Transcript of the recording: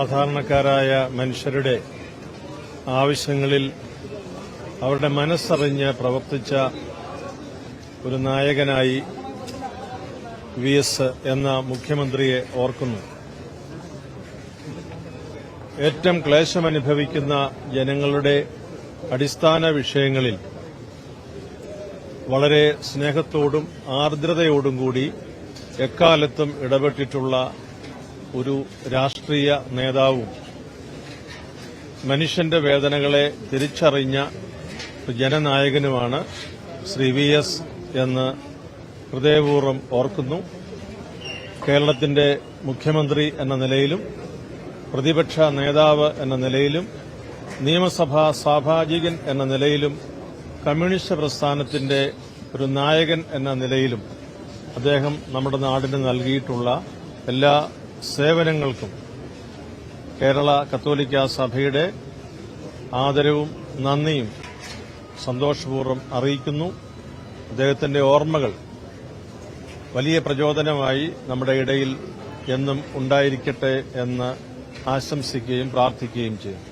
സാധാരണക്കാരായ മനുഷ്യരുടെ ആവശ്യങ്ങളിൽ അവരുടെ മനസ്സറിഞ്ഞ് പ്രവർത്തിച്ച ഒരു നായകനായി വി എസ് എന്ന മുഖ്യമന്ത്രിയെ ഓർക്കുന്നു. ഏറ്റവും ക്ലേശമനുഭവിക്കുന്ന ജനങ്ങളുടെ അടിസ്ഥാന വിഷയങ്ങളിൽ വളരെ സ്നേഹത്തോടും ആർദ്രതയോടും കൂടി എക്കാലത്തും ഇടപെട്ടിട്ടുള്ള ഒരു രാഷ്ട്രീയ നേതാവും മനുഷ്യന്റെ വേദനകളെ തിരിച്ചറിഞ്ഞ ജനനായകനുമാണ് ശ്രീ വി എസ് എന്ന് ഹൃദയപൂർവം ഓർക്കുന്നു. കേരളത്തിന്റെ മുഖ്യമന്ത്രി എന്ന നിലയിലും പ്രതിപക്ഷ നേതാവ് എന്ന നിലയിലും നിയമസഭാ സാഭാജികൻ എന്ന നിലയിലും കമ്മ്യൂണിസ്റ്റ് പ്രസ്ഥാനത്തിന്റെ ഒരു നായകൻ എന്ന നിലയിലും അദ്ദേഹം നമ്മുടെ നാടിന് നൽകിയിട്ടുള്ള എല്ലാ സേവനങ്ങൾക്കും കേരള കത്തോലിക്ക സഭയുടെ ആദരവും നന്ദിയും സന്തോഷപൂർവം അറിയിക്കുന്നു. അദ്ദേഹത്തിന്റെ ഓർമ്മകൾ വലിയ പ്രചോദനമായി നമ്മുടെ ഇടയിൽ എന്നും ഉണ്ടായിരിക്കട്ടെ എന്ന് ആശംസിക്കുകയും പ്രാർത്ഥിക്കുകയും ചെയ്യും